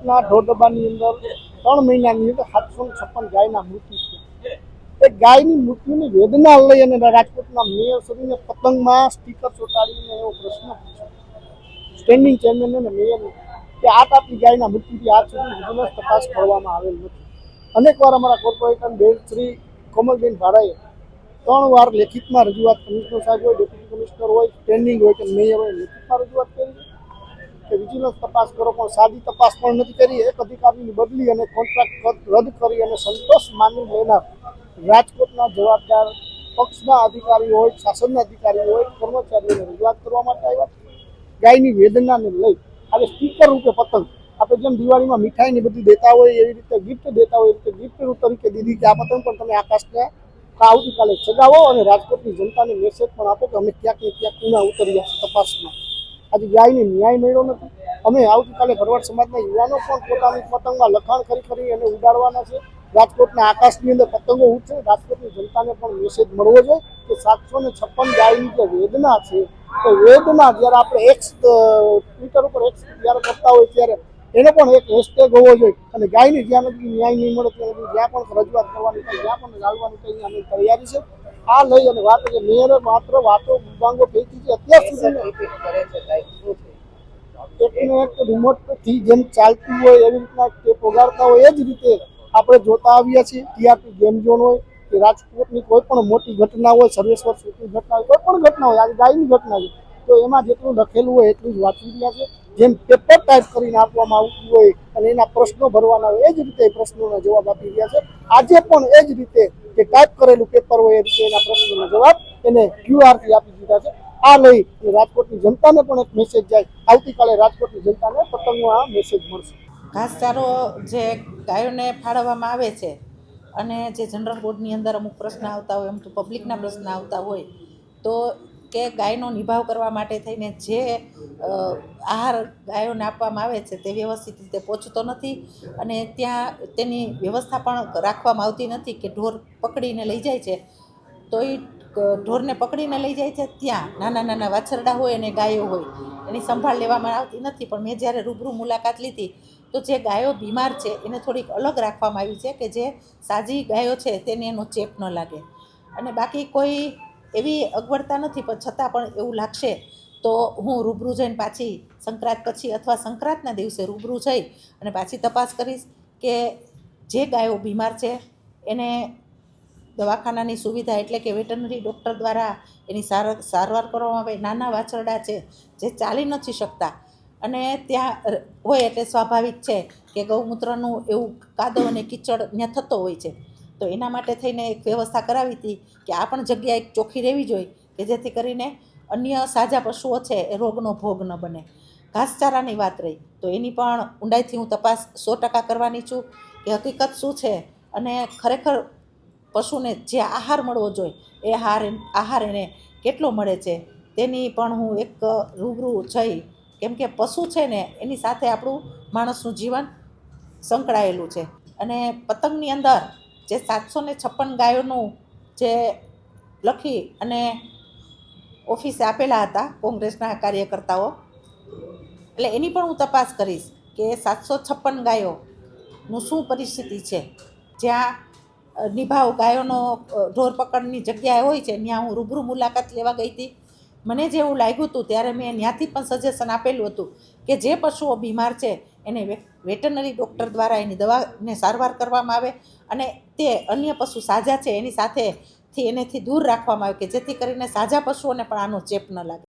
રાજકોટના ઢોરડબાની અંદર ત્રણ મહિનાની અંદર સાતસો છપ્પન ગાયના મૃત્યુ છે. એ ગાયની મૃત્યુની વેદના લઈ અને રાજકોટના મેયર શ્રીને પતંગમાં સ્ટીકર ચોંટાડીને એવો પ્રશ્ન પૂછ્યો. સ્ટેન્ડિંગ ચેરમેન અને મેયર કે આ આટલી ગાયના મૃત્યુથી આજ સુધી વિજિલન્સ તપાસ કરવામાં આવેલ નથી. અનેકવાર અમારા કોર્પોરેટર બેન શ્રી કોમલબેન ભાડાએ ત્રણ વાર લેખિતમાં રજૂઆત કમિશનર સાહેબ હોય ડેપ્યુટી કમિશનર હોય સ્ટેન્ડિંગ હોય કે મેયર હોય, લેખિતમાં રજૂઆત કરી. કે વિજિલન્સ તપાસ કરો, પણ સાદી તપાસ પણ નથી કરી. એક અધિકારીની બદલી અને કોન્ટ્રાક્ટ રદ કરી અને સંતોષ માની લેનાર રાજકોટના જવાબદાર પક્ષના અધિકારીઓ હોય, શાસનના અધિકારીઓ હોય, કર્મચારીઓને રજૂઆત કરવા માટે આવ્યા ગાયની વેદનાને લઈ હવે સ્પીકર રૂપે પતંગ આપણે જેમ દિવાળીમાં મીઠાઈની બધી દેતા હોય, એવી રીતે ગિફ્ટ દેતા હોય એ રીતે ગિફ્ટ તરીકે દીધી કે આ પતંગ પણ તમે આકાશને આવતીકાલે ચગાવો અને રાજકોટની જનતાને મેસેજ પણ આપો કે અમે ક્યાંક ને ક્યાંક ઉના ઉતર્યા છે તપાસમાં. આજે ગાયને ન્યાય મળ્યો નથી. અમે આવતીકાલે ભરવાડ સમાજના યુવાનો પણ પોતાની પતંગમાં લખાણ કરી કરી અને ઉડાડવાના છે. રાજકોટના આકાશની અંદર પતંગો ઉઠશે રાજકોટની જનતાને પણ મેસેજ મળવો જોઈએ કે સાતસો ને છપ્પન ગાયની જે વેદના છે તો વેદના જ્યારે આપણે એક્સ ટ્વિટર ઉપર એક્સ જ્યારે કરતા હોય ત્યારે એનો પણ એક હેશટેગ હોવો જોઈએ. અને ગાયને જ્યાં બધી ન્યાય નહીં મળે ત્યાં લગી જ્યાં પણ રજૂઆત કરવાની થાય જ્યાં પણ ચાલવાની થાય અમે તૈયારી છે. આ લઈ અને વાત છે. મેયરે માત્ર વાતો ગુંગાંગો ફેંકી છે. અત્યાર સુધી એકને એક રિમોટથી જેમ ચાલતું હોય એવી રીતના ટેપ વગાડતા હોય એ જ રીતે આપણે જોતા આવ્યા છીએ. ટીઆરપી ગેમ ઝોન હોય કે રાજકોટની કોઈ પણ મોટી ઘટના હોય, સર્વેશ્વર સુધીની ઘટના હોય, કોઈ પણ ઘટના હોય આજે ગાયની ઘટના છે તો એમાં જેટલું લખેલું હોય એટલું જ વાંચી રહ્યા છે. જેમ પેપર ટાઈપ કરીને આપવામાં આવતું હોય અને એના પ્રશ્નો ભરવાના હોય એ જ રીતે પ્રશ્નોના જવાબ આપી રહ્યા છે. આજે પણ એ જ રીતે કે ટાઈપ કરેલું પેપર હોય એ રીતે એના પ્રશ્નોના જવાબ એને ક્યુઆરથી આપી દીધા છે. આ લઈ રાજકોટની જનતાને પણ એક મેસેજ જાય આવતીકાલે રાજકોટની જનતાને પતંગનો આ મેસેજ મળશે. ઘાસચારો જે ગાયોને ફાળવવામાં આવે છે અને જે જનરલ બોર્ડની અંદર અમુક પ્રશ્ન આવતા હોય એમ તો પબ્લિકના પ્રશ્ન આવતા હોય, તો કે ગાયનો નિભાવ કરવા માટે થઈને જે આહાર ગાયોને આપવામાં આવે છે તે વ્યવસ્થિત રીતે પહોંચતો નથી અને ત્યાં તેની વ્યવસ્થા પણ રાખવામાં આવતી નથી કે ઢોર પકડીને લઈ જાય છે, તો એ ઢોરને પકડીને લઈ જાય છે ત્યાં. નાના નાના વાછરડા હોય અને ગાયો હોય. એની સંભાળ લેવામાં આવતી નથી, પણ મેં જ્યારે રૂબરૂ મુલાકાત લીધી, તો જે ગાયો બીમાર છે, એને થોડીક અલગ રાખવામાં આવી છે કે જે સાજી ગાયો છે, તેને એનો ચેપ ન લાગે. અને બાકી કોઈ એવી અગવડતા નથી, પણ છતાં પણ એવું લાગશે, તો હું રૂબરૂ જઈને પાછી સંક્રાંત પછી અથવા સંક્રાંતના દિવસે રૂબરૂ જઈ અને પાછી તપાસ કરીશ કે જે ગાયો બીમાર છે, એને દવાખાનાની સુવિધા એટલે કે વેટરનરી ડૉક્ટર દ્વારા એની સાર, સારવાર કરવામાં આવે. નાના વાછરડા છે જે ચાલી નથી શકતા. અને ત્યાં હોય એટલે સ્વાભાવિક છે કે ગૌમૂત્રનું એવું કાદવ અને કીચડ ત્યાં થતો હોય છે. તો એના માટે થઈને એક વ્યવસ્થા કરાવી હતી કે આ પણ જગ્યા એક ચોખ્ખી રહેવી જોઈએ કે જેથી કરીને અન્ય સાજા પશુઓ છે એ રોગનો ભોગ ન બને. ઘાસચારાની વાત રહી. તો એની પણ ઊંડાઈથી હું તપાસ સો ટકા કરવાની છું કે હકીકત શું છે? અને ખરેખર પશુને જે આહાર મળવો જોઈએ, એ આહાર આહાર એને કેટલો મળે છે? તેની પણ હું એક રૂબરૂ જઈ, કેમ કે પશુ છે ને, એની સાથે આપણું માણસનું જીવન સંકળાયેલું છે. અને પતંગની અંદર જે સાતસો ને છપ્પન ગાયોનું જે લખી અને ઓફિસે આપેલા હતા કોંગ્રેસના કાર્યકર્તાઓ, એટલે એની પણ હું તપાસ કરીશ કે સાતસો છપ્પન ગાયોનું શું પરિસ્થિતિ છે? જ્યાં નિભાવ ગાયોનો ઢોર પકડની જગ્યાએ હોય છે ત્યાં હું રૂબરૂ મુલાકાત લેવા ગઈ હતી. મને જેવું લાગ્યું હતું, ત્યારે મેં ત્યાંથી પણ સજેશન આપેલું હતું કે જે પશુઓ બીમાર છે, એને વે- વેટરનરી ડૉક્ટર દ્વારા એની દવાને સારવાર કરવામાં આવે અને તે અન્ય પશુ સાજા છે, એની સાથેથી એનેથી દૂર રાખવામાં આવે કે જેથી કરીને સાજા પશુઓને પણ આનો ચેપ ન લાગે.